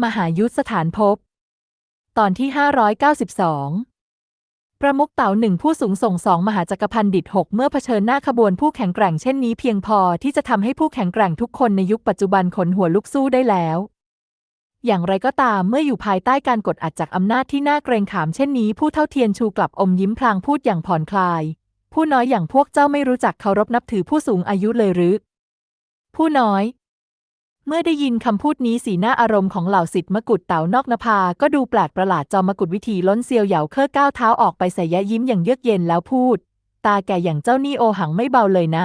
มหายุทธสถานภพ ตอนที่ 592 ประมุขเต๋าหนึ่งผู้สูงส่งสองมหาจักรพันดิตหกเมื่อเผชิญหน้าขบวนผู้แข็งแกร่งเช่นนี้เพียงพอที่จะทำให้ผู้แข็งแกร่งทุกคนในยุคปัจจุบันขนหัวลุกสู้ได้แล้ว อย่างไรก็ตามเมื่ออยู่ภายใต้การกดอัดจากอำนาจที่น่าเกรงขามเช่นนี้ ผู้เท่าเทียนชูกลับอมยิ้มพลางพูดอย่างผ่อนคลาย ผู้น้อยอย่างพวกเจ้าไม่รู้จักเคารพนับถือผู้สูงอายุเลยหรือ ผู้น้อย เมื่อได้ยินคำพูดนี้สีหน้าอารมณ์ของเหล่าสิทธิ์มกุฎเต๋านอกนภา ก็ดูแปลกประหลาดจอมกุฎวิธีล้นเซียวเหยาเคอก้าวเท้าออกไปใส่ยะยิ้มอย่างเยือกเย็นแล้วพูด ตาแก่อย่างเจ้านี่โอหังไม่เบาเลยนะ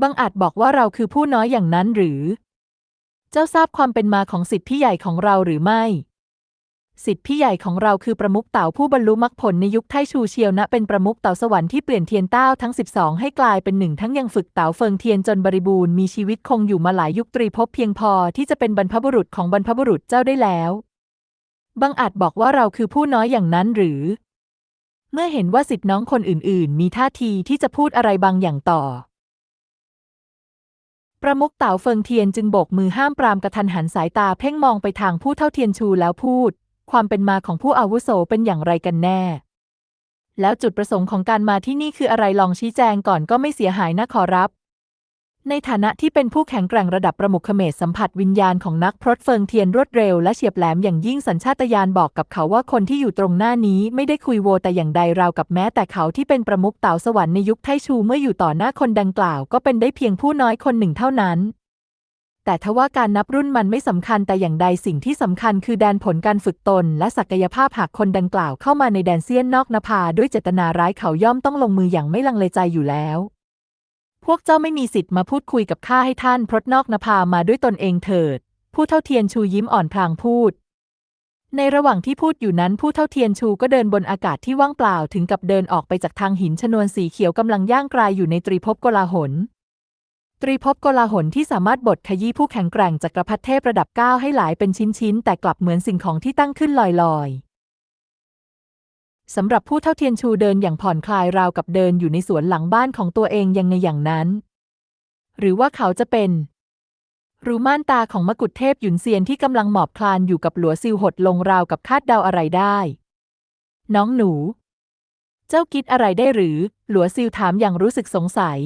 บังอาจบอกว่าเราคือผู้น้อยอย่างนั้นหรือ เจ้าทราบความเป็นมาของสิทธิพี่ใหญ่ของเราหรือไม่ สิทธิพี่ใหญ่ของเราคือประมุขเต่าผู้บรรลุมรรคผลในยุคไทชูเชียวนะเป็นประมุขเต่าสวรรค์ที่เปลี่ยนเทียนเต้าทั้ง 12 ให้กลายเป็นหนึ่งทั้งยังฝึกเต่าเฟิงเทียนจนบริบูรณ์มีชีวิตคงอยู่มาหลายยุคตรีภพเพียงพอที่จะเป็นบรรพบุรุษของบรรพบุรุษเจ้าได้แล้วบังอาจบอกว่าเราคือผู้น้อยอย่างนั้นหรือ เมื่อเห็นว่าสิทธิน้องคนอื่น ๆ มีท่าทีที่จะพูดอะไรบางอย่างต่อประมุขเต่าเฟิงเทียนจึงโบกมือห้ามปรามกระทันหันสายตาเพ่งมองไปทางผู้เท่าเทียนชูแล้วพูด ความเป็นมาของผู้อาวุโสเป็นอย่างไรกันแน่ แล้วจุดประสงค์ของการมาที่นี่คืออะไรลองชี้แจงก่อนก็ไม่เสียหายนะขอรับ ในฐานะที่เป็นผู้แข็งแกร่งระดับประมุขเขมรสัมผัสวิญญาณของนักพรตเฟิงเทียนรวดเร็วและเฉียบแหลมอย่างยิ่งสัญชาตญาณบอกกับเขาว่าคนที่อยู่ตรงหน้านี้ไม่ได้คุยโวแต่อย่างใดราวกับแม้ แต่เขาที่เป็นประมุขเต่าสวรรค์ในยุคไทชูเมื่ออยู่ต่อหน้าคนดังกล่าว ก็เป็นได้เพียงผู้น้อยคนหนึ่งเท่านั้น แต่ทว่าการนับรุ่นมันไม่สำคัญแต่อย่างใดสิ่งที่สำคัญคือแดนผลการฝึกตน และศักยภาพหากคนดังกล่าวเข้ามาในแดนเซียนนอกนภาด้วยเจตนาร้ายเขาย่อมต้องลงมืออย่างไม่ลังเลใจอยู่แล้ว พวกเจ้าไม่มีสิทธิ์มาพูดคุยกับข้าให้ท่านพรตนอกนภามาด้วยตนเองเถิด ผู้เท่าเทียนชูยิ้มอ่อนพลางพูด ในระหว่างที่พูดอยู่นั้นผู้เท่าเทียนชูก็เดินบนอากาศที่ว่างเปล่าถึงกับเดินออกไปจากทางหินชนวนสีเขียวกำลังย่างกรายอยู่ในตรีภพโกลาหล ตรีภพกลาหลที่สามารถบดขยี้ผู้แข็งแกร่งจากกระพัดเทพระดับเก้าให้หลายเป็นชิ้นๆ แต่กลับเหมือนสิ่งของที่ตั้งขึ้นลอยๆ สำหรับผู้เท่าเทียนชูเดินอย่างผ่อนคลายราวกับเดินอยู่ในสวนหลังบ้านของตัวเองยังไงอย่างนั้น หรือว่าเขาจะเป็น รูม่านตาของมกุฎเทพหยุนเซียนที่กำลังหมอบคลานอยู่กับหลัวซิวหดลงราวกับคาดเดาอะไรได้ น้องหนู เจ้าคิดอะไรได้หรือ หลัวซิวถามอย่างรู้สึกสงสัย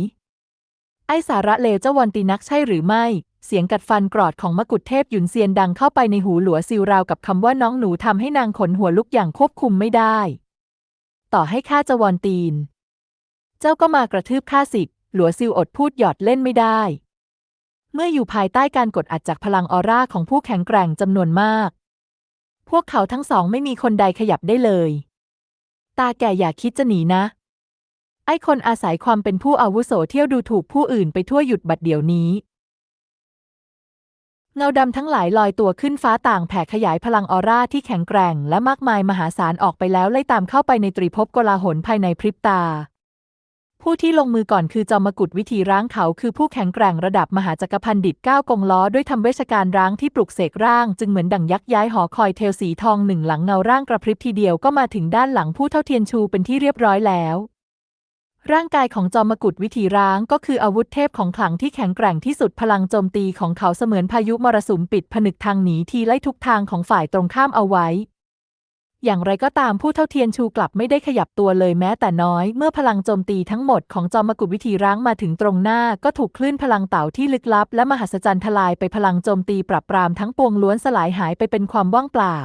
ไอสาระเลวเจ้าวันตีนักใช่หรือไม่ เสียงกัดฟันกรอดของมกุฎเทพหยุนเซียนดังเข้าไปในหูหลัวซิวราวกับคำว่าน้องหนูทำให้นางขนหัวลุกอย่างควบคุมไม่ได้ ต่อให้ข้าจะวอนตีน เจ้าก็มากระทืบข้าสิหลัวซิวอดพูดหยอดเล่นไม่ได้ เมื่ออยู่ภายใต้การกดอัดจากพลังออร่าของผู้แข็งแกร่งจำนวนมาก พวกเขาทั้งสองไม่มีคนใดขยับได้เลย ตาแก่อย่าคิดจะหนีนะ ไอ้คนอาศัยความเป็นผู้อาวุโสเที่ยวดูถูกผู้อื่นไปทั่วหยุดบัดเดี๋ยวนี้ เงาดำทั้งหลายลอยตัวขึ้นฟ้าต่างแผ่ขยายพลังออร่าที่แข็งแกร่ง และมากมายมหาศาลออกไปแล้วไล่ตามเข้าไปในตรีภพกลาหลภายในพริบตา ผู้ที่ลงมือก่อนคือจอมกุฎวิธีร้างเขาคือผู้แข็งแกร่งระดับมหาจักรพันดิตก้าวกงล้อด้วยทำเวชการร้างที่ปลุกเสกร่าง จึงเหมือนดั่งยักษ์ย้ายหอคอยเทลสีทองหนึ่งหลังเงาร่างกระพริบทีเดียวก็มาถึงด้านหลังผู้เท่าเทียนชูเป็นที่เรียบร้อยแล้ว ร่างกายของจอมกุฎวิถีร้างก็คืออาวุธเทพของขลังที่แข็งแกร่งที่สุดพลังโจมตีของเขาเสมือนพายุมรสุมปิดผนึกทางหนีทีไล่ทุกทางของฝ่ายตรงข้ามเอาไว้ อย่างไรก็ตามผู้เท่าเทียนชูกลับไม่ได้ขยับตัวเลยแม้แต่น้อย เมื่อพลังโจมตีทั้งหมดของจอมกุฎวิถีร้างมาถึงตรงหน้า ก็ถูกคลื่นพลังเต่าที่ลึกลับ และมหัศจรรย์ทลายไปพลังโจมตีปรับปรามทั้งปวงล้วนสลายหายไปเป็นความว่างเปล่า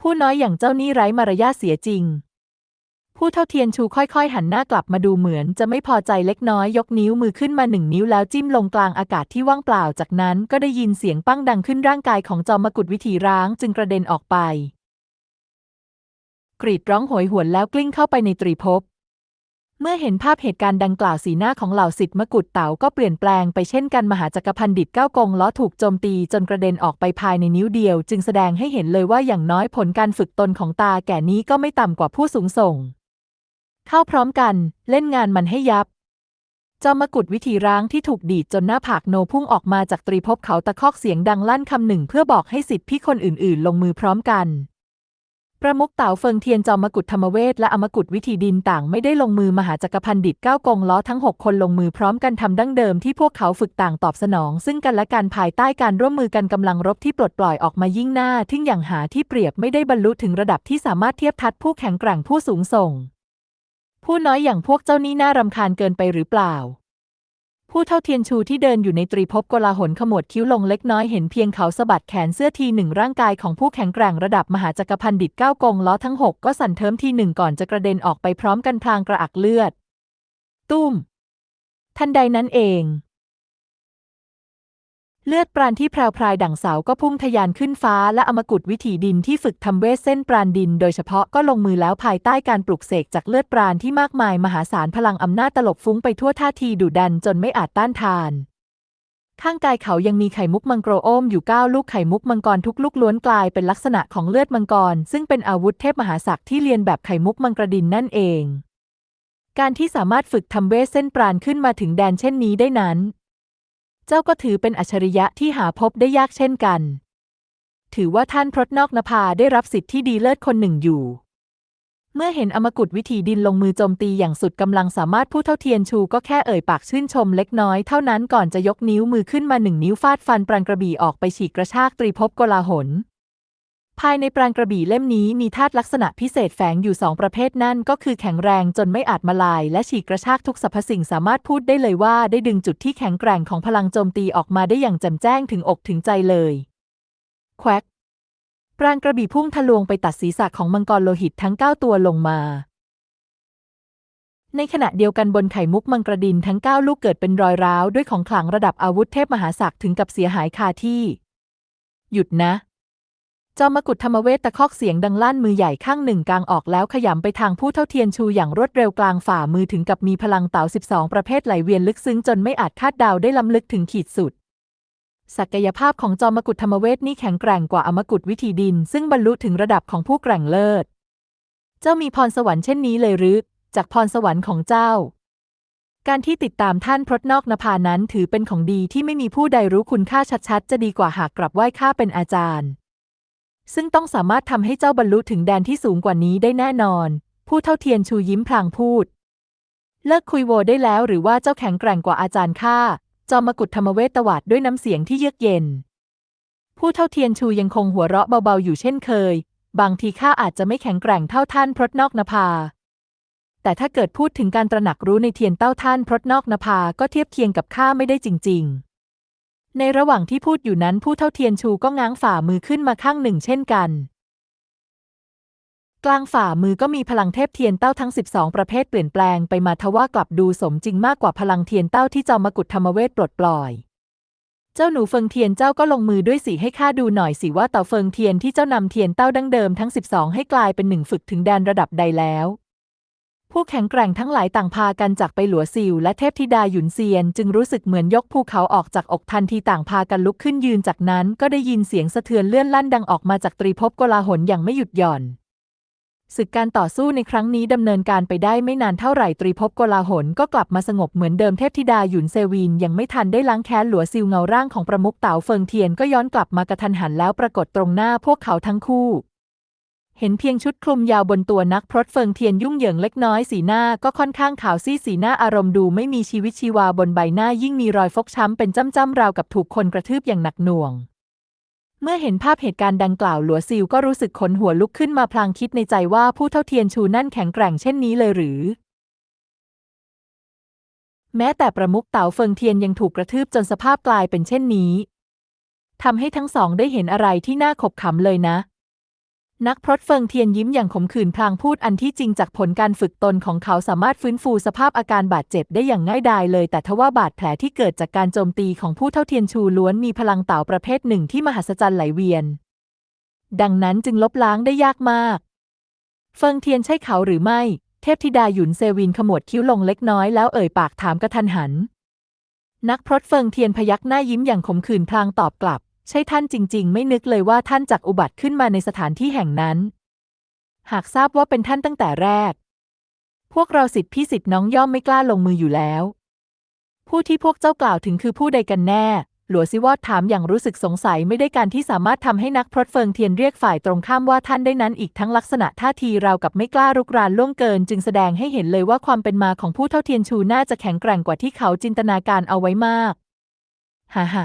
ผู้น้อยอย่างเจ้านี่ไร้มารยาทเสียจริง ผู้เท่าเทียนชูค่อยๆ หันหน้ากลับมาดูเหมือนจะไม่พอใจเล็กน้อยยกนิ้วมือขึ้นมาหนึ่งนิ้วแล้วจิ้มลงกลางอากาศที่ว่างเปล่าจากนั้นก็ได้ยินเสียงปั้งดังขึ้นร่างกายของจอมกุฎวิถีร้างจึงกระเด็นออกไป กรีดร้องโหยหวนแล้วกลิ้งเข้าไปในตรีภพเมื่อเห็นภาพเหตุการณ์ดังกล่าวสีหน้าของเหล่าสิทธิ์มกุฎเต๋าก็เปลี่ยนแปลงไปเช่นกันมหาจักรพันดิตเก้ากงล้อถูกโจมตีจนกระเด็นออกไปภายในนิ้วเดียว จึงแสดงให้เห็นเลยว่าอย่างน้อยผลการฝึกตนของตาแก่นี้ก็ไม่ต่ำกว่าผู้สูงส่ง เข้าพร้อมกัน เล่นงานมันให้ยับจอมกุฎวิธีร้างที่ถูกดีดจนหน้าผากโนพุ่งออกมาจากตรีภพเขาตะคอกเสียงดังลั่นคำหนึ่งเพื่อบอกให้สิทธิพี่คนอื่นๆ ลงมือพร้อมกัน ประมุขเต่าเฟิงเทียนจอมกุฎธรรมเวทและอมกุฎวิธีดินต่างไม่ได้ลงมือมหาจักรพันดิตเก้ากงล้อทั้งหกคนลงมือพร้อมกันทำดั้งเดิมที่พวกเขาฝึกต่างตอบสนอง ซึ่งกันและกันภายใต้การร่วมมือกันกำลังรบที่ปลดปล่อยออกมายิ่งหน้าทึ่งอย่างหาที่เปรียบไม่ได้บรรลุถึงระดับที่สามารถเทียบทัดผู้แข็งแกร่งผู้สูงส่ง ผู้น้อยอย่างพวกเจ้านี่น่ารำคาญเกินไปหรือเปล่า ผู้เท่าเทียนชูที่เดินอยู่ในตรีภพกลาหนขมวดคิ้วลงเล็กน้อยเห็นเพียงเขาสะบัดแขนเสื้อทีหนึ่งร่างกายของผู้แข็งแกร่งระดับมหาจักรพันดิตก้ากงล้อทั้งหกก็สั่นเทิมทีหนึ่งก่อนจะกระเด็นออกไปพร้อมกันพลางกระอักเลือด ตุ้ม ทันใดนั้นเอง เลือดปราณที่แพรวพรายดั่งเสาก็พุ่งทะยานขึ้นฟ้าและอมกุฎวิถีดินที่ฝึกทำเวทเส้นปราณดิน โดยเฉพาะก็ลงมือแล้วภายใต้การปลุกเสกจากเลือดปราณที่มากมายมหาศาลพลังอำนาจตลบฟุ้งไปทั่วท่าทีดุดันจนไม่อาจต้านทาน ข้างกายเขายังมีไข่มุกมังกรโอมอยู่เก้าลูกไข่มุกมังกรทุกลูกล้วนกลายเป็นลักษณะของเลือดมังกร ซึ่งเป็นอาวุธเทพมหาศักดิ์ที่เรียนแบบไข่มุกมังกรดินนั่นเอง การที่สามารถฝึกทำเวทเส้นปราณขึ้นมาถึงแดนเช่นนี้ได้นั้น เจ้าก็ถือเป็นอัจฉริยะที่หาพบได้ยากเช่นกัน ถือว่าท่านพรตนอกนภาได้รับสิทธิ์ที่ดีเลิศคนหนึ่งอยู่ เมื่อเห็นอมกุฎวิถีดินลงมือโจมตีอย่างสุดกำลังสามารถผู้เท่าเทียนชูก็แค่เอ่ยปากชื่นชมเล็กน้อยเท่านั้นก่อนจะยกนิ้วมือขึ้นมาหนึ่งนิ้วฟาดฟันปรางกระบี่ออกไปฉีกกระชากตรีภพกลาหน ภายในปรางกระบี่เล่มนี้มีธาตุลักษณะพิเศษแฝงอยู่สองประเภทนั่นก็คือแข็งแรงจนไม่อาจมาลาย และฉีกกระชากทุกสรรพสิ่งสามารถพูดได้เลยว่าได้ดึงจุดที่แข็งแกร่งของพลังโจมตีออกมาได้อย่างแจ่มแจ้งถึงอกถึงใจเลยแควกปรางกระบี่พุ่งทะลวงไปตัดศีรษะของมังกรโลหิตทั้งเก้าตัวลงมา ในขณะเดียวกันบนไข่มุกมังกรดินทั้งเก้าลูกเกิดเป็นรอยร้าวด้วยของขลังระดับอาวุธเทพมหาศักดิ์ถึงกับเสียหายคาที่ หยุดนะ จอมกุฎธรรมเวทตะคอกเสียงดังลั่นมือใหญ่ข้างหนึ่งกลางออกแล้วขยำไปทางผู้เท่าเทียนชูอย่างรวดเร็วกลางฝ่ามือถึงกับมีพลังเต๋า12 ประเภทไหลเวียนลึกซึ้งจนไม่อาจคาดเดาได้ล้ำลึกถึงขีดสุด ศักยภาพของจอมกุฎธรรมเวทนี่แข็งแกร่งกว่าอมกุฎวิถีดิน ซึ่งบรรลุถึงระดับของผู้แกร่งเลิศ เจ้ามีพรสวรรค์เช่นนี้เลยหรือ จากพรสวรรค์ของเจ้า การที่ติดตามท่านพรตนอกนภานั้นถือเป็นของดีที่ไม่มีผู้ใดรู้คุณค่าชัดๆ จะดีกว่าหากกลับไหว้ข้าเป็นอาจารย์ ซึ่งต้องสามารถทำให้เจ้าบรรลุถึงแดนที่สูงกว่านี้ได้แน่นอน ผู้เท่าเทียนชูยิ้มพลางพูด เลิกคุยโวได้แล้วหรือว่าเจ้าแข็งแกร่งกว่าอาจารย์ข้าจอมกุฎธรรมเวทตวาดด้วยน้ำเสียงที่เยือกเย็น ผู้เท่าเทียนชูยังคงหัวเราะเบาๆอยู่เช่นเคย บางทีข้าอาจจะไม่แข็งแกร่งเท่าท่านพรตนอกนภา แต่ถ้าเกิดพูดถึงการตระหนักรู้ในเทียนเต้าท่านพรตนอกนภาก็เทียบเคียงกับข้าไม่ได้จริง ๆ ในระหว่างที่พูดอยู่นั้นผู้เท่าเทียนชูก็ง้างฝ่ามือขึ้นมาข้างหนึ่งเช่นกัน กลางฝ่ามือก็มีพลังเทพเทียนเต้าทั้ง 12 ประเภทเปลี่ยนแปลงไปมาทว่ากลับดูสมจริงมากกว่าพลังเทียนเต้าที่จอมกุฎธรรมเวทปลดปล่อย เจ้าหนูเฟิงเทียนเจ้าก็ลงมือด้วยสิให้ข้าดูหน่อยสิว่าเต่าเฟิงเทียนที่เจ้านำเทียนเต้าดั้งเดิมทั้ง 12 ให้กลายเป็นหนึ่งฝึกถึงแดนระดับใดแล้ว ผู้แข็งแกร่งทั้งหลายต่างพากันจากไปหลัวซิวและเทพธิดาหยุนเซียน จึงรู้สึกเหมือนยกภูเขาออกจากอกทันทีต่างพากันลุกขึ้นยืนจากนั้นก็ได้ยินเสียงสะเทือนเลื่อนลั่นดังออกมาจากตรีภพกลาหลอย่างไม่หยุดหย่อนศึกการต่อสู้ในครั้งนี้ดำเนินการไปได้ไม่นานเท่าไหร่ตรีภพโกลาหลก็กลับมาสงบเหมือนเดิมเทพธิดาหยุนเซวินยังไม่ทันได้ล้างแค้นหลัวซิวเงาร่างของประมุขเต๋าเฟิงเทียนก็ย้อนกลับมากระทันหันแล้วปรากฏตรงหน้าพวกเขาทั้งคู่ เห็นเพียงชุดคลุมยาวบนตัวนักพรตเฟิงเทียนยุ่งเหยิงเล็กน้อยสีหน้าก็ค่อนข้างขาวซีสีหน้าอารมณ์ดูไม่มีชีวิตชีวาบนใบหน้ายิ่งมีรอยฟกช้ำเป็นจ้ำๆราวกับถูกคนกระทืบอย่างหนักหน่วง เมื่อเห็นภาพเหตุการณ์ดังกล่าวหลัวซิวก็รู้สึกขนหัวลุกขึ้นมาพลางคิดในใจว่าผู้เท่าเทียนชูนั่นแข็งแกร่งเช่นนี้เลยหรือ แม้แต่ประมุขเต๋าเฟิงเทียนยังถูกกระทืบจนสภาพกลายเป็นเช่นนี้ทำให้ทั้งสองได้เห็นอะไรที่น่าขบขำเลยนะ นักพรตเฟิงเทียนยิ้มอย่างขมขื่นพลางพูดอันที่จริงจากผลการฝึกตนของเขาสามารถฟื้นฟูสภาพอาการบาดเจ็บได้อย่างง่ายดายเลย แต่ทว่าบาดแผลที่เกิดจากการโจมตีของผู้เท่าเทียนชูล้วนมีพลังเต่าประเภทหนึ่งที่มหัศจรรย์ไหลเวียน ดังนั้นจึงลบล้างได้ยากมาก เฟิงเทียนใช่เขาหรือไม่ เทพธิดาหยุนเซวินขมวดคิ้วลงเล็กน้อยแล้วเอ่ยปากถามกระทันหัน นักพรตเฟิงเทียนพยักหน้ายิ้มอย่างขมขื่นพลางตอบกลับ ใช่ท่านจริง ๆ ไม่นึกเลยว่าท่านจักอุบัติขึ้นมาในสถานที่แห่งนั้น หากทราบว่าเป็นท่านตั้งแต่แรก พวกเราสิทธิพี่สิทธิน้องย่อมไม่กล้าลงมืออยู่แล้ว ผู้ที่พวกเจ้ากล่าวถึงคือผู้ใดกันแน่ หลัวซิวอดถามอย่างรู้สึกสงสัยไม่ได้การที่สามารถทำให้นักพรตเฟิงเทียนเรียกฝ่ายตรงข้ามว่าท่านได้นั้นอีกทั้งลักษณะท่าทีราวกับไม่กล้ารุกรานล่วงเกิน จึงแสดงให้เห็นเลยว่าความเป็นมาของผู้เท่าเทียนชูน่าจะแข็งแกร่งกว่าที่เขาจินตนาการเอาไว้มากฮ่าฮ่า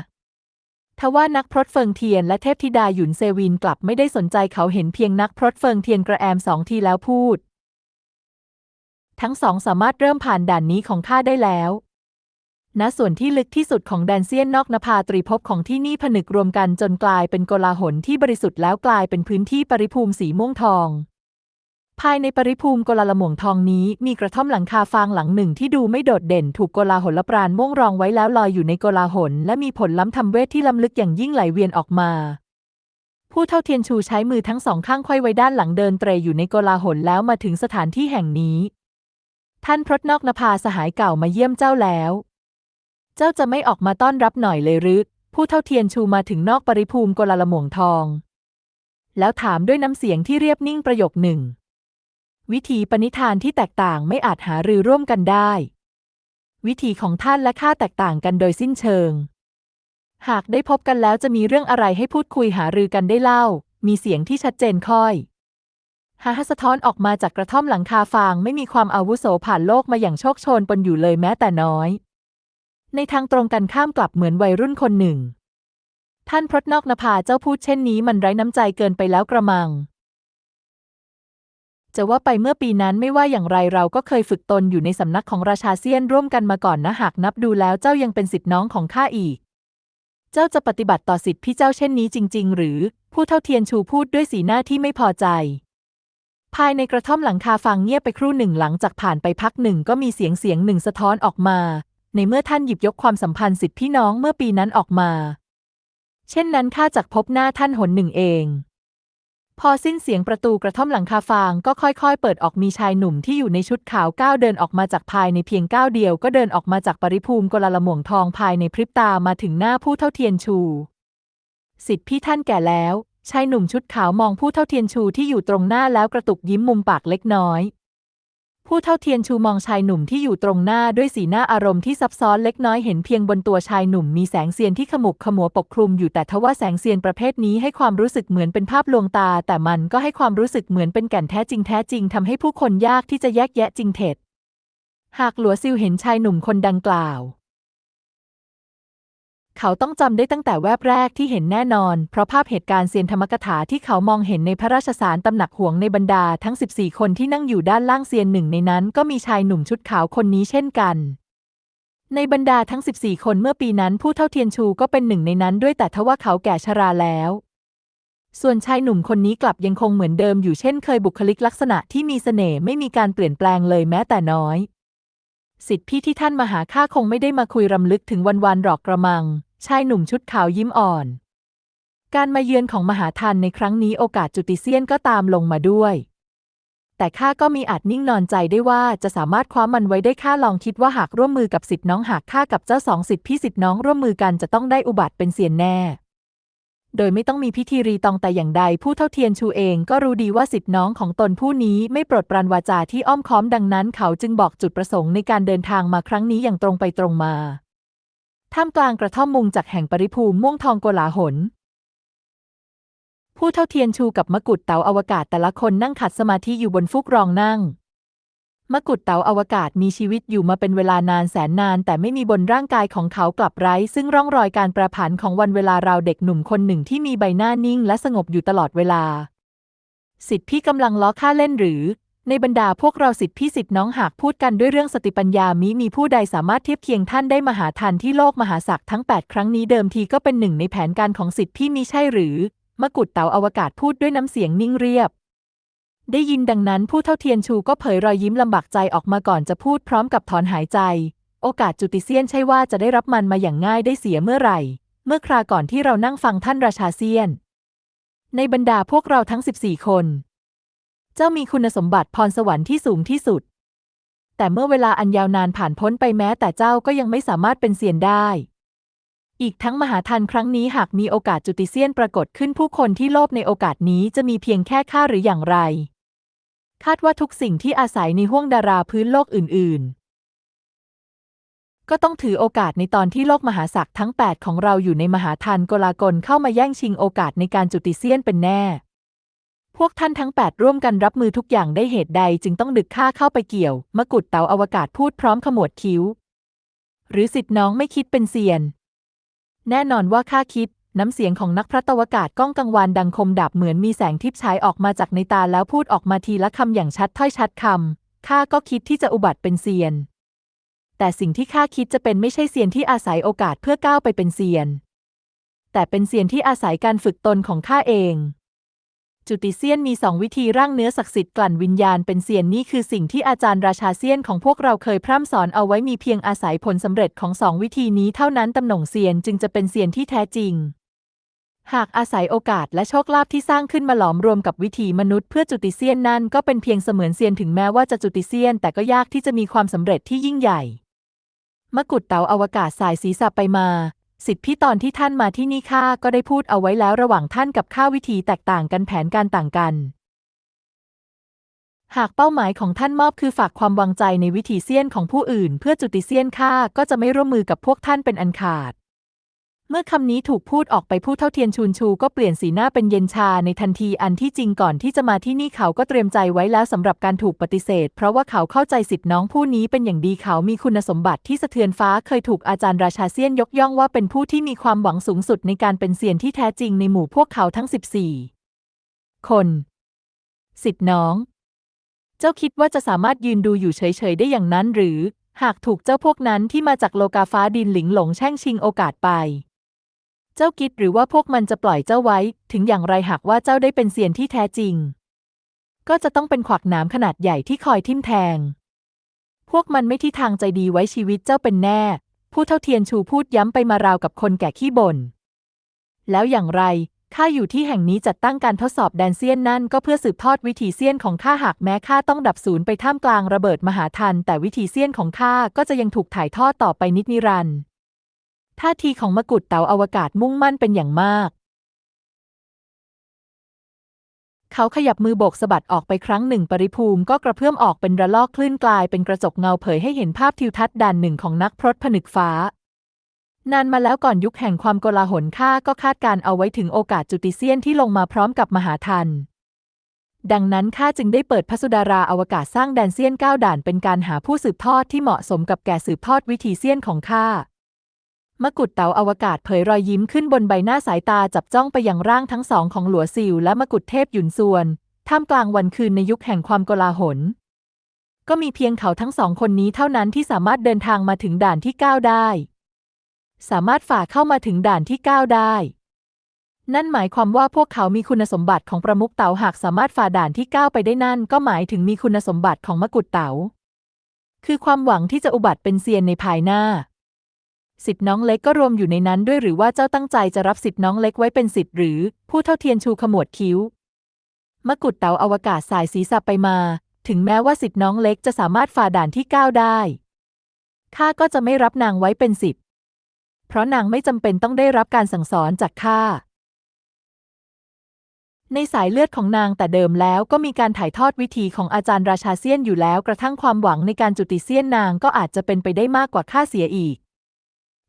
ทว่านักพรตเฟิงเทียนและเทพธิดาหยุนเซวินกลับไม่ได้สนใจเขาเห็นเพียงนักพรตเฟิงเทียนกระแอมสองทีแล้วพูด ทั้งสองสามารถเริ่มผ่านด่านนี้ของข้าได้แล้วณส่วนที่ลึกที่สุดของแดนเซียนนอกนภาตรีภพของที่นี่ผนึกรวมกันจนกลายเป็นโกลาหลที่บริสุทธิ์แล้วกลายเป็นพื้นที่ปริภูมิสีม่วงทอง ภายในปริภูมิโกลาละหม่งทองนี้มีกระท่อมหลังคาฟางหลังหนึ่งที่ดูไม่โดดเด่นถูกโกลาหลปราณม่วงรองไว้แล้วลอยอยู่ในโกลาหลและมีผลล้ำทำเวทที่ล้ำลึกอย่างยิ่งไหลเวียนออกมา ผู้เท่าเทียนชูใช้มือทั้งสองข้างไขว้ไว้ด้านหลังเดินเตรอยู่ในโกลาหลแล้วมาถึงสถานที่แห่งนี้ ท่านพรตนอกนภาสหายเก่ามาเยี่ยมเจ้าแล้ว เจ้าจะไม่ออกมาต้อนรับหน่อยเลยหรือผู้เท่าเทียนชูมาถึงนอกปริภูมิโกลาละหม่งทอง แล้วถามด้วยน้ำเสียงที่เรียบนิ่งประโยคหนึ่ง วิธีปณิธานที่แตกต่างไม่อาจหารือร่วมกันได้ วิธีของท่านและข้าแตกต่างกันโดยสิ้นเชิง หากได้พบกันแล้วจะมีเรื่องอะไรให้พูดคุยหารือกันได้เล่า มีเสียงที่ชัดเจนค่อยฮาฮสะท้อนออกมาจากกระท่อมหลังคาฟางไม่มีความอาวุโสผ่านโลกมาอย่างโชคชนปนอยู่เลยแม้แต่น้อย ในทางตรงกันข้ามกลับเหมือนวัยรุ่นคนหนึ่ง ท่านพรตนอกนภาเจ้าพูดเช่นนี้มันไร้น้ำใจเกินไปแล้วกระมัง จะว่าไปเมื่อปีนั้นไม่ว่าอย่างไรเราก็เคยฝึกตนอยู่ในสำนักของราชาเซียนร่วมกันมาก่อนนะหากนับดูแล้วเจ้ายังเป็นสิทธิน้องของข้าอีก เจ้าจะปฏิบัติต่อสิทธิพี่เจ้าเช่นนี้จริง ๆ หรือ ผู้เท่าเทียนชูพูดด้วยสีหน้าที่ไม่พอใจ ภายในกระท่อมหลังคาฟังเงียบไปครู่หนึ่งหลังจากผ่านไปพักหนึ่งก็มีเสียงเสียงหนึ่งสะท้อนออกมา ในเมื่อท่านหยิบยกความสัมพันธ์สิทธิพี่น้องเมื่อปีนั้นออกมา เช่นนั้นข้าจักพบหน้าท่านหนหนึ่งเอง พอสิ้นเสียงประตูกระท่อมหลังคาฟางก็ค่อยๆ เปิดออกมีชายหนุ่มที่อยู่ในชุดขาวก้าวเดินออกมาจากภายในเพียงก้าวเดียวก็เดินออกมาจากปริภูมิกลาละหม่วงทองภายในพริบตามาถึงหน้าผู้เท่าเทียนชู สิทธิพี่ท่านแก่แล้วชายหนุ่มชุดขาวมองผู้เท่าเทียนชูที่อยู่ตรงหน้าแล้วกระตุกยิ้มมุมปากเล็กน้อย ผู้เท่าเทียนชูมองชายหนุ่มที่อยู่ตรงหน้าด้วยสีหน้าอารมณ์ที่ซับซ้อนเล็กน้อยเห็นเพียงบนตัวชายหนุ่มมีแสงเซียนที่ขมุกขมัวปกคลุมอยู่แต่ทว่าแสงเซียนประเภทนี้ให้ความรู้สึกเหมือนเป็นภาพลวงตา แต่มันก็ให้ความรู้สึกเหมือนเป็นแก่นแท้จริงแท้จริงทำให้ผู้คนยากที่จะแยกแยะจริงเท็จหากหลัวซิวเห็นชายหนุ่มคนดังกล่าว เขาต้องจำได้ตั้งแต่แวบแรกที่เห็นแน่นอน เพราะภาพเหตุการณ์เซียนธรรมกถาที่เขามองเห็นในพระราชสารตำหนักห่วงในบรรดาทั้ง 14 คนที่นั่งอยู่ด้านล่างเซียนหนึ่งในนั้น ก็มีชายหนุ่มชุดขาวคนนี้เช่นกัน ในบรรดาทั้ง 14 คนเมื่อปีนั้นผู้เท่าเทียนชูก็เป็นหนึ่งในนั้นด้วยแต่ทว่าเขาแก่ชราแล้วส่วนชายหนุ่มคนนี้กลับยังคงเหมือนเดิมอยู่เช่นเคยบุคลิกลักษณะที่มีเสน่ห์ไม่มีการเปลี่ยนแปลงเลยแม้แต่น้อย สิทธิพี่ที่ท่านมาหาข้าคงไม่ได้มาคุยรำลึกถึงวันวานหรอกกระมัง ชายหนุ่มชุดขาวยิ้มอ่อน การมาเยือนของมหาทันในครั้งนี้โอกาสจุติเซียนก็ตามลงมาด้วย แต่ข้าก็มีอาจนิ่งนอนใจได้ว่าจะสามารถคว้ามันไว้ได้ข้าลองคิดว่าหากร่วมมือกับสิทธิน้องหากข้ากับเจ้าสองสิทธิพี่สิทธิน้องร่วมมือกันจะต้องได้อุบัติเป็นเสียนแน่ โดยไม่ต้องมีพิธีรีตองแต่อย่างใด ผู้เท่าเทียนชูเองก็รู้ดีว่าสิทธิน้องของตนผู้นี้ไม่ปรดปรานวาจาที่อ้อมค้อมดังนั้นเขาจึงบอกจุดประสงค์ในการเดินทางมาครั้งนี้อย่างตรงไปตรงมา ท่ามกลางกระท่อมมุงจากแห่งปริภูมิม่วงทองโกลาหลผู้เท่าเทียนชูกับมกุฎเต๋าอวกาศแต่ละคนนั่งขัดสมาธิอยู่บนฟูกรองนั่ง มกุฎเต๋าอวกาศมีชีวิตอยู่มาเป็นเวลานานแสนนาน แต่ไม่มีบนร่างกายของเขากลับไร้ ซึ่งร่องรอยการประผันของวันเวลาราวเด็กหนุ่มคนหนึ่งที่มีใบหน้านิ่งและสงบอยู่ตลอดเวลา สิทธิพี่กำลังล้อข้าเล่นหรือ ในบรรดาพวกเราสิทธิพี่สิทธิน้องหากพูดกันด้วยเรื่องสติปัญญามิมีผู้ใดสามารถเทียบเคียงท่านได้มหาทันที่โลกมหาศักดิ์ทั้ง 8 ครั้งนี้เดิมทีก็เป็นหนึ่งในแผนการของสิทธิพี่มิใช่หรือ มกุฎเต๋าอวกาศพูดด้วยน้ำเสียงนิ่งเรียบ ได้ยินดังนั้นผู้เท่าเทียนชูก็เผยรอยยิ้มลำบากใจออกมาก่อนจะพูดพร้อมกับถอนหายใจ โอกาสจุติเซียนใช่ว่าจะได้รับมันมาอย่างง่ายได้เสียเมื่อไหร่ เมื่อคราก่อนที่เรานั่งฟังท่านราชาเซียน ในบรรดาพวกเราทั้ง 14 คน เจ้ามีคุณสมบัติพรสวรรค์ที่สูงที่สุด แต่เมื่อเวลาอันยาวนานผ่านพ้นไปแม้แต่เจ้าก็ยังไม่สามารถเป็นเซียนได้อีกทั้งมหาทันครั้งนี้หากมีโอกาสจุติเซียนปรากฏขึ้นผู้คนที่โลภในโอกาสนี้จะมีเพียงแค่ข้าหรืออย่างไร คาดว่าทุกสิ่งที่อาศัยในห้วงดาราพื้นโลกอื่น ๆ ก็ต้องถือโอกาสในตอนที่โลกมหาศักดิ์ทั้ง 8 ของเราอยู่ในมหาทานโกลากลเข้ามาแย่งชิงโอกาสในการจุติเซียนเป็นแน่ พวกท่านทั้ง 8 ร่วมกันรับมือทุกอย่างได้เหตุใดจึงต้องดึกข้าเข้าไปเกี่ยว มกุฎเต๋าอวกาศพูดพร้อมขมวดคิ้ว หรือสิทธิ์น้องไม่คิดเป็นเซียน แน่นอนว่าข้าคิด น้ำเสียงของนักพระตวกาศก้องกังวานดังคมดับเหมือนมีแสงทิพย์ฉายออกมาจากในตาแล้วพูดออกมาทีละคำอย่างชัดถ้อยชัดคำข้าก็คิดที่จะอุบัติเป็นเซียน แต่สิ่งที่ข้าคิดจะเป็นไม่ใช่เซียนที่อาศัยโอกาสเพื่อก้าวไปเป็นเซียน แต่เป็นเซียนที่อาศัยการฝึกตนของข้าเอง จุติเซียนมีสองวิธีร่างเนื้อศักดิ์สิทธิ์กลั่นวิญญาณเป็นเซียนนี่คือสิ่งที่อาจารย์ราชาเซียนของพวกเราเคยพร่ำสอนเอาไว้มีเพียงอาศัยผลสำเร็จของสองวิธีนี้เท่านั้นตำหน่งเซียนจึงจะเป็นเซียนที่แท้จริง หากอาศัยโอกาสและโชคลาภที่สร้างขึ้นมาหลอมรวมกับวิถีมนุษย์เพื่อจุติเซียนนั่นก็เป็นเพียงเสมือนเซียนถึงแม้ว่าจะจุติเซียน แต่ก็ยากที่จะมีความสำเร็จที่ยิ่งใหญ่ มกุฎเต๋าอวกาศสายศีรษะไปมาสิทธิพี่ตอนที่ท่านมาที่นี่ข้าก็ได้พูดเอาไว้แล้วระหว่างท่านกับข้าวิธีแตกต่างกันแผนการต่างกัน หากเป้าหมายของท่านมอบคือฝากความวางใจในวิถีเซียนของผู้อื่น เพื่อจุติเซียนข้าก็จะไม่ร่วมมือกับพวกท่านเป็นอันขาด เมื่อคำนี้ถูกพูดออกไปผู้เท่าเทียนชูนชูก็เปลี่ยนสีหน้าเป็นเย็นชาในทันทีอันที่จริงก่อนที่จะมาที่นี่เขาก็เตรียมใจไว้แล้วสำหรับการถูกปฏิเสธ เพราะว่าเขาเข้าใจสิทธิน้องผู้นี้เป็นอย่างดีเขามีคุณสมบัติที่สะเทือนฟ้าเคยถูกอาจารย์ราชาเซียนยกย่องว่าเป็นผู้ที่มีความหวังสูงสุดในการเป็นเซียนที่แท้จริงในหมู่พวกเขาทั้ง 14 คน สิทธิน้อง เจ้าคิดว่าจะสามารถยืนดูอยู่เฉยๆได้อย่างนั้นหรือ หากถูกเจ้าพวกนั้นที่มาจากโลกาฟ้าดินหลิงหลงแช่งชิงโอกาสไป เจ้าคิดหรือว่าพวกมันจะปล่อยเจ้าไว้ ถึงอย่างไรหากว่าเจ้าได้เป็นเซียนที่แท้จริง ก็จะต้องเป็นขวักหนามขนาดใหญ่ที่คอยทิ่มแทง พวกมันไม่ที่ทางใจดีไว้ชีวิตเจ้าเป็นแน่ ผู้เท่าเทียนชูพูดย้ำไปมาราวกับคนแก่ขี้บ่น แล้วอย่างไรข้าอยู่ที่แห่งนี้จัดตั้งการทดสอบแดนเซียนนั่นก็เพื่อสืบทอดวิถีเซียนของข้าหากแม้ข้าต้องดับศูนย์ไปท่ามกลางระเบิดมหาทันแต่วิถีเซียนของข้าก็จะยังถูกถ่ายทอดต่อไปนิจนิรันดร์ ท่าทีของมกุฎเต๋าอวกาศมุ่งมั่นเป็นอย่างมาก เขาขยับมือโบกสะบัดออกไปครั้งหนึ่งปริภูมิก็กระเพื่อมออกเป็นระลอกคลื่นกลายเป็นกระจกเงาเผยให้เห็นภาพทิวทัศน์ด่านหนึ่งของนักพรตผนึกฟ้า นานมาแล้วก่อนยุคแห่งความโกลาหลข้าก็คาดการเอาไว้ถึงโอกาสจุติเซียนที่ลงมาพร้อมกับมหาทันดังนั้นข้าจึงได้เปิดพระสุดาราอวกาศสร้างแดนเซียนเก้าด่านเป็นการหาผู้สืบทอดที่เหมาะสมกับแก่สืบทอดวิถีเซียนของข้า มกุฎเต๋าอวกาศเผยรอยยิ้มขึ้นบนใบหน้าสายตาจับจ้องไปยังร่างทั้งสองของหลัวซิวและมกุฎเทพหยุนซวน ท่ามกลางวันคืนในยุคแห่งความโกลาหล ก็มีเพียงเขาทั้งสองคนนี้เท่านั้นที่สามารถเดินทางมาถึงด่านที่เก้าได้ สามารถฝ่าเข้ามาถึงด่านที่เก้าได้ นั่นหมายความว่าพวกเขามีคุณสมบัติของประมุขเต๋าหากสามารถฝ่าด่านที่เก้าไปได้นั่น ก็หมายถึงมีคุณสมบัติของมกุฎเต๋า คือความหวังที่จะอุบัติเป็นเซียนในภายหน้า สิทธิ์น้องเล็กก็รวมอยู่ในนั้นด้วยหรือว่าเจ้าตั้งใจจะรับสิทธิ์น้องเล็กไว้เป็นสิทธิ์หรือ ผู้เท่าเทียนชูขมวดคิ้ว มกุฎเต๋าอวกาศสายศีรษะไปมา ถึงแม้ว่าสิทธิ์น้องเล็กจะสามารถฝ่าด่านที่เก้าได้ข้าก็จะไม่รับนางไว้เป็นสิทธิ์เพราะนางไม่จำเป็นต้องได้รับการสั่งสอนจากข้าในสายเลือดของนางแต่เดิมแล้วก็มีการถ่ายทอดวิธีของอาจารย์ราชาเซียนอยู่แล้วกระทั่งความหวังในการจุติเซียนนางก็อาจจะเป็นไปได้มากกว่าข้าเสียอีก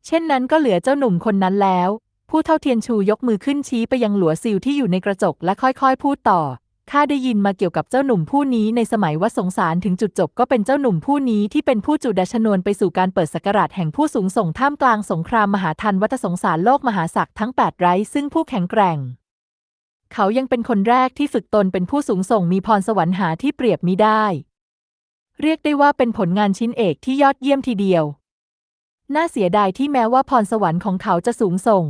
เช่นนั้นก็เหลือเจ้าหนุ่มคนนั้นแล้ว ผู้เท่าเทียนชูยกมือขึ้นชี้ไปยังหลัวซิวที่อยู่ในกระจกและค่อยๆ พูดต่อ ข้าได้ยินมาเกี่ยวกับเจ้าหนุ่มผู้นี้ในสมัยว่าสงสารถึงจุดจบก็เป็นเจ้าหนุ่มผู้นี้ที่เป็นผู้จุดชนวนไปสู่การเปิดสกราชแห่งผู้สูงส่งท่ามกลางสงครามมหาทันวัฏสงสารโลกมหาศักดิ์ทั้งแปดไร้ซึ่งผู้แข็งแกร่ง เขายังเป็นคนแรกที่ฝึกตนเป็นผู้สูงส่งมีพรสวรรค์หาที่เปรียบมิได้ เรียกได้ว่าเป็นผลงานชิ้นเอกที่ยอดเยี่ยมทีเดียว น่าเสียดายที่แม้ว่าพรสวรรค์ของเขาจะสูงส่ง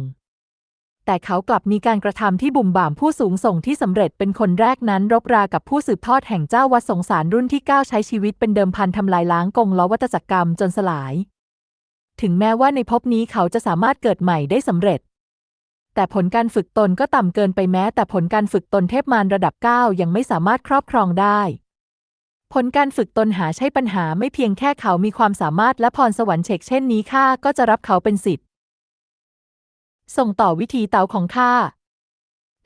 แต่เขากลับมีการกระทำที่บุ่มบ่ามผู้สูงส่งที่สำเร็จเป็นคนแรกนั้น รบรากับผู้สืบทอดแห่งเจ้าวัดสงสารรุ่นที่ 9 ใช้ชีวิตเป็นเดิมพันทำลายล้างกงล้อวัตจักรรมจนสลาย ถึงแม้ว่าในภพนี้เขาจะสามารถเกิดใหม่ได้สำเร็จ แต่ผลการฝึกตนก็ต่ำเกินไปแม้ แต่ผลการฝึกตนเทพมารระดับ 9 ยังไม่สามารถครอบครองได้ ผลการฝึกตนหาใช่ปัญหาไม่เพียงแค่เขามีความสามารถและพรสวรรค์เฉกเช่นนี้ข้าก็จะรับเขาเป็นสิทธิ์ ส่งต่อวิธีเตาของข้า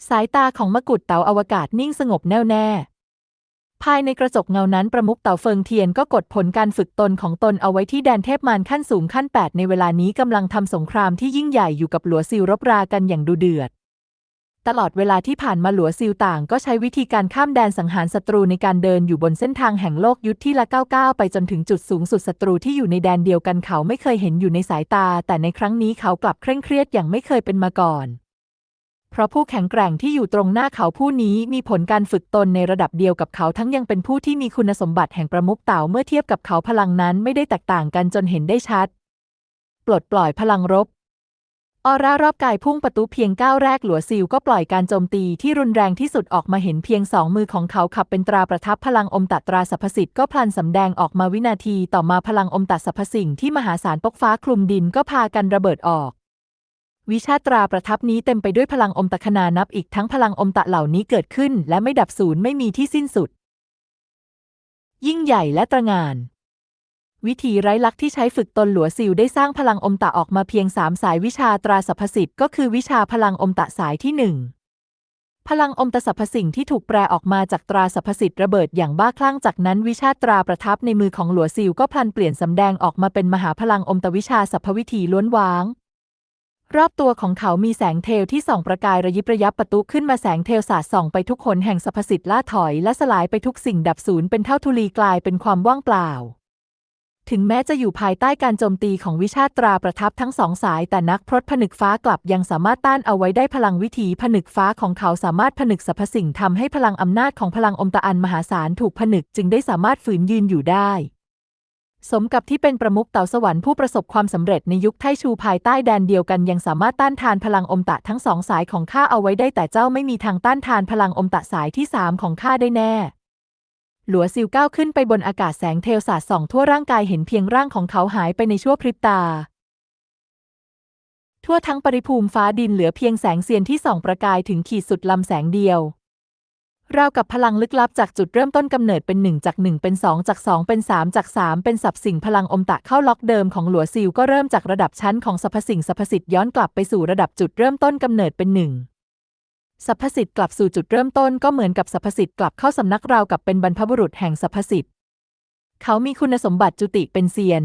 สายตาของมกุฎเตาอวกาศนิ่งสงบแน่วแน่ ภายในกระจกเงานั้นประมุขเต่าเฟิงเทียนก็กดผลการฝึกตนของตนเอาไว้ที่แดนเทพมารขั้นสูงขั้น 8 ในเวลานี้กำลังทำสงครามที่ยิ่งใหญ่อยู่กับหลัวซิลรบรากันอย่างดุเดือด ตลอดเวลาที่ผ่านมาหลัวซิลต่างก็ใช้วิธีการข้ามแดนสังหารศัตรูในการเดินอยู่บนเส้นทางแห่งโลกยุทธที่ละก้าวๆไปจนถึงจุดสูงสุดศัตรูที่อยู่ในแดนเดียวกันเขาไม่เคยเห็นอยู่ในสายตา แต่ในครั้งนี้เขากลับเคร่งเครียดอย่างไม่เคยเป็นมาก่อน เพราะผู้แข็งแกร่งที่อยู่ตรงหน้าเขาผู้นี้มีผลการฝึกตนในระดับเดียวกับเขาทั้งยังเป็นผู้ที่มีคุณสมบัติแห่งประมุขเต่าเมื่อเทียบกับเขาพลังนั้นไม่ได้แตกต่างกันจนเห็นได้ชัด ปลดปล่อยพลังรบ ออร่ารอบกายพุ่งประตูเพียงก้าวแรกหลัวซิลก็ปล่อยการโจมตีที่รุนแรงที่สุดออกมาเห็นเพียงสองมือของเขาขับเป็นตราประทับพลังอมตะตราสรรพสิทธิ์ก็พลันสำแดงออกมาวินาทีต่อมาพลังอมตะสรรพสิ่งที่มหาศาลปกฟ้าคลุมดินก็พากันระเบิดออก วิชาตราประทับนี้เต็มไปด้วยพลังอมตะคนานับอีกทั้งพลังอมตะเหล่านี้เกิดขึ้น และไม่ดับสูญไม่มีที่สิ้นสุด ยิ่งใหญ่และตระงาน วิธีไร้ลักที่ใช้ฝึกตนหลัวซิลได้สร้างพลังอมตะออกมาเพียงสามสายวิชาตราสรรพสิทธิ์ก็คือวิชาพลังอมตะสายที่หนึ่งพลังอมตะสรรพสิ่งที่ถูกแปลออกมาจากตราสรรพสิทธิ์ระเบิดอย่างบ้าคลั่งจากนั้นวิชาตราประทับในมือของหลัวซิลก็พลันเปลี่ยนสำแดงออกมาเป็นมหาพลังอมตะวิชาสรรพวิธีล้วนว้าง รอบตัวของเขามีแสงเทลที่ส่องประกายระยิบระยับประตุขึ้นมาแสงเทลสาดส่องไปทุกขนแห่งสรรพสิทธิ์ล่าถอยและสลายไปทุกสิ่งดับสูญเป็นเท่าทุลีกลายเป็นความว่างเปล่า ถึงแม้จะอยู่ภายใต้การโจมตีของวิชาตราประทับทั้งสองสาย แต่นักพรตผนึกฟ้ากลับยังสามารถต้านเอาไว้ได้พลังวิถีผนึกฟ้าของเขาสามารถผนึกสรรพสิ่งทำให้พลังอำนาจของพลังอมตะอันมหาศาลถูกผนึกจึงได้สามารถฝืนยืนอยู่ได้ สมกับที่เป็นประมุขเต่าสวรรค์ผู้ประสบความสำเร็จในยุคไทชูภายใต้แดนเดียวกันยังสามารถต้านทานพลังอมตะทั้งสองสายของข้าเอาไว้ได้แต่เจ้าไม่มีทางต้านทานพลังอมตะสายที่สามของข้าได้แน่ หลัวซิลก้าวขึ้นไปบนอากาศแสงเทลสาดส่องทั่วร่างกายเห็นเพียงร่างของเขาหายไปในชั่วพริบตา ทั่วทั้งปริภูมิฟ้าดินเหลือเพียงแสงเสียนที่ส่องประกายถึงขีดสุดลำแสงเดียวราวกับพลังลึกลับจากจุดเริ่มต้นกำเนิดเป็นหนึ่งจากหนึ่งเป็นสองจากสองเป็นสามจากสามเป็นสับสิ่งพลังอมตะเข้าล็อกเดิมของหลัวซิลก็เริ่มจากระดับชั้นของสรรพสิ่งสรรพสิทธิ์ย้อนกลับไปสู่ระดับจุดเริ่มต้นกำเนิดเป็นหนึ่ง สรรพสิทธิ์กลับสู่จุดเริ่มต้นก็เหมือนกับสรรพสิทธิ์กลับเข้าสำนักราวกับเป็นบรรพบุรุษแห่งสรรพสิทธิ์เขามีคุณสมบัติจุติเป็นเซียน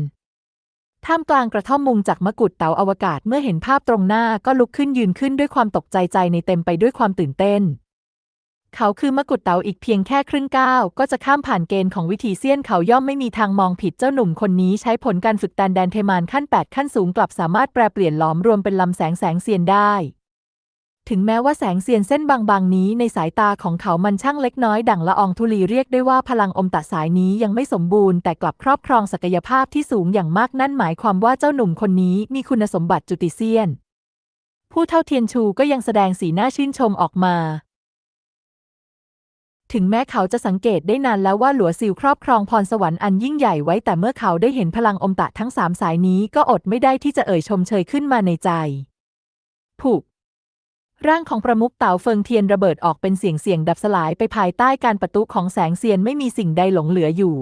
ท่ามกลางกระท่อมมุงจากมกุฎเต๋าอวกาศเมื่อเห็นภาพตรงหน้าก็ลุกขึ้นยืนขึ้นด้วยความตกใจใจในเต็มไปด้วยความตื่นเต้น เขาคือมกุฎเต๋าอีกเพียงแค่ครึ่งก้าวก็จะข้ามผ่านเกณฑ์ของวิถีเซียนเขาย่อมไม่มีทางมองผิดเจ้าหนุ่มคนนี้ใช้ผลการฝึกแตนแดนเทมานขั้น 8 ขั้นสูงกลับสามารถแปลเปลี่ยนหลอมรวมเป็นลำแสงแสงเซียนได้ ถึงแม้ว่าแสงเซียนเส้นบางๆ นี้ในสายตาของเขามันช่างเล็กน้อยดั่งละอองธุลีเรียกได้ว่าพลังอมตะสายนี้ยังไม่สมบูรณ์แต่กลับครอบครองศักยภาพที่สูงอย่างมากนั่นหมายความว่าเจ้าหนุ่มคนนี้มีคุณสมบัติจุติเซียน ผู้เท่าเทียนชูก็ยังแสดงสีหน้าชื่นชมออกมา ถึงแม้เขาจะสังเกตได้นานแล้วว่าหลัวซิลครอบครองพรสวรรค์อันยิ่งใหญ่ไว้แต่เมื่อเขาได้เห็นพลังอมตะทั้งสามสายนี้ก็อดไม่ได้ที่จะเอ่ยชมเชยขึ้นมาในใจ ผูก ร่างของประมุขเต๋าเฟิงเทียนระเบิดออกเป็นเสียงเสียงดับสลายไปภายใต้การประตุของแสงเซียนไม่มีสิ่งใดหลงเหลืออยู่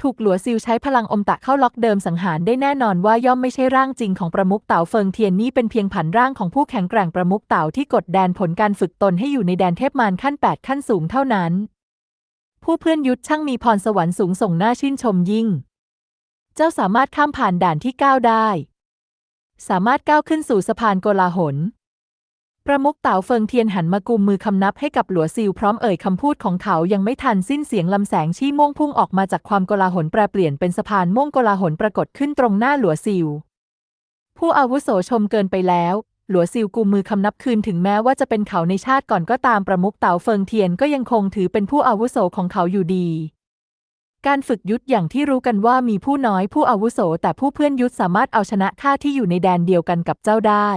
ถูกหลัวซิลใช้พลังอมตะเข้าล็อกเดิมสังหารได้แน่นอนว่าย่อมไม่ใช่ร่างจริงของประมุขเต๋าเฟิงเทียนนี่เป็นเพียงผันร่างของผู้แข็งแกร่งประมุขเต๋าที่กดแดนผลการฝึกตนให้อยู่ในแดนเทพมารขั้น 8 ขั้นสูงเท่านั้น ผู้เพื่อนยุทธช่างมีพรสวรรค์สูงส่งหน้าชื่นชมยิ่ง เจ้าสามารถข้ามผ่านด่านที่ก้าได้ สามารถก้าวขึ้นสู่สะพานโกลาหล ประมุขเต๋าเฟิงเทียนหันมากุมมือคำนับให้กับหลัวซิลพร้อมเอ่ยคำพูดของเขายังไม่ทันสิ้นเสียงลำแสงชี้ม่วงพุ่งออกมาจากความโกลาหลแปรเปลี่ยนเป็นสะพานม่วงโกลาหลปรากฏขึ้นตรงหน้าหลัวซิลผู้อาวุโสชมเกินไปแล้ว หลัวซิลกุมมือคำนับคืนถึงแม้ว่าจะเป็นเขาในชาติก่อนก็ตามประมุขเต๋าเฟิงเทียนก็ยังคงถือเป็นผู้อาวุโสของเขาอยู่ดี การฝึกยุทธอย่างที่รู้กันว่ามีผู้น้อยผู้อาวุโสแต่ผู้เพื่อนยุทธสามารถเอาชนะข้าที่อยู่ในแดนเดียวกันกับเจ้าได้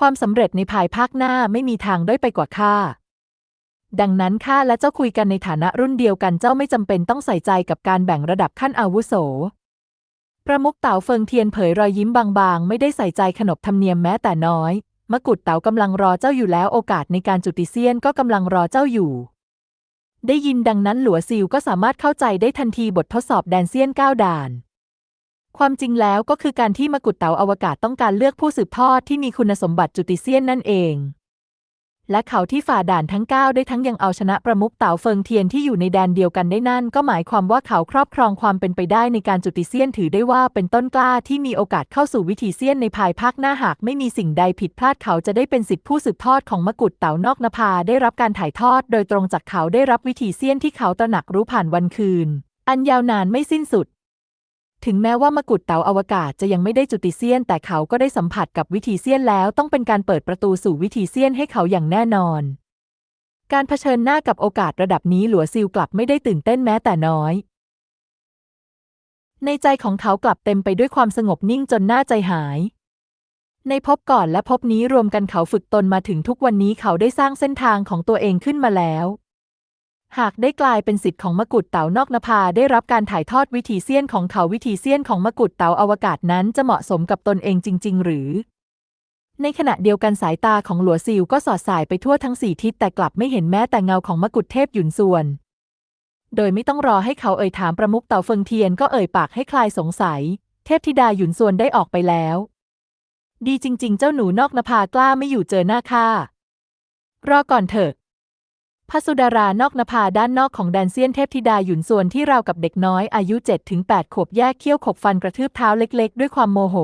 ความสำเร็จในภายภาคหน้าไม่มีทางด้อยไปกว่าข้า ดังนั้นข้าและเจ้าคุยกันในฐานะรุ่นเดียวกันเจ้าไม่จำเป็นต้องใส่ใจกับการแบ่งระดับขั้นอาวุโส ประมุขเต๋าเฟิงเทียนเผยรอยยิ้มบางๆ ไม่ได้ใส่ใจขนบธรรมเนียมแม้แต่น้อย มกุฎเต๋ากำลังรอเจ้าอยู่แล้วโอกาสในการจุติเซียนก็กำลังรอเจ้าอยู่ ได้ยินดังนั้นหลัวซิลก็สามารถเข้าใจได้ทันทีบททดสอบแดนเซียนก้าวด่าน ความจริงแล้วก็คือการที่มกุฎเต๋าอวกาศต้องการเลือกผู้สืบทอดที่มีคุณสมบัติจุติเซียนนั่นเอง และเขาที่ฝ่าด่านทั้ง 9 ได้ทั้งยังเอาชนะประมุขเต๋าเฟิงเทียนที่อยู่ในแดนเดียวกันได้นั่น ก็หมายความว่าเขาครอบครองความเป็นไปได้ในการจุติเซียนถือได้ว่าเป็นต้นกล้าที่มีโอกาสเข้าสู่วิถีเซียนในภายภาคหน้าหากไม่มีสิ่งใดผิดพลาดเขาจะได้เป็นสิทธิผู้สืบทอดของมกุฎเต๋านอกนภาได้รับการถ่ายทอด โดยตรงจากเขาได้รับวิถีเซียนที่เขาตระหนักรู้ผ่านวันคืน อันยาวนานไม่สิ้นสุด ถึงแม้ว่ามกุฎเต๋าอวกาศจะยังไม่ได้จุติเซียน แต่เขาก็ได้สัมผัสกับวิถีเซียนแล้วต้องเป็นการเปิดประตูสู่วิถีเซียนให้เขาอย่างแน่นอน การเผชิญหน้ากับโอกาสระดับนี้หลัวซิลกลับไม่ได้ตื่นเต้นแม้แต่น้อย ในใจของเขากลับเต็มไปด้วยความสงบนิ่งจนหน่าใจหาย ในภพก่อนและภพนี้รวมกันเขาฝึกตนมาถึงทุกวันนี้เขาได้สร้างเส้นทางของตัวเองขึ้นมาแล้ว หากได้กลายเป็นสิทธิ์ของมกุฎเต๋านอกนภาได้รับการถ่ายทอดวิถีเซียนของเขาวิถีเซียนของมกุฎเต๋าอวกาศนั้นจะเหมาะสมกับตนเองจริง ๆ หรือ ในขณะเดียวกันสายตาของหลัวซิลก็สอดสายไปทั่วทั้งสี่ทิศแต่กลับไม่เห็นแม้แต่เงาของมกุฎเทพหยุนส่วน โดยไม่ต้องรอให้เขาเอ่ยถามประมุขเต่าเฟิงเทียนก็เอ่ยปากให้คลายสงสัย เทพธิดาหยุนส่วนได้ออกไปแล้ว ดีจริง ๆ เจ้าหนูนอกนภากล้าไม่อยู่เจอหน้าข้ารอก่อนเถอะ พระสุดารานอกนภาด้านนอกของแดนเซียนเทพธิดาหยุนส่วนที่ราวกับเด็กน้อยอายุ 7-8 ขวบแยกเขี้ยวขบฟันกระทืบเท้าเล็กๆ ด้วยความโมโห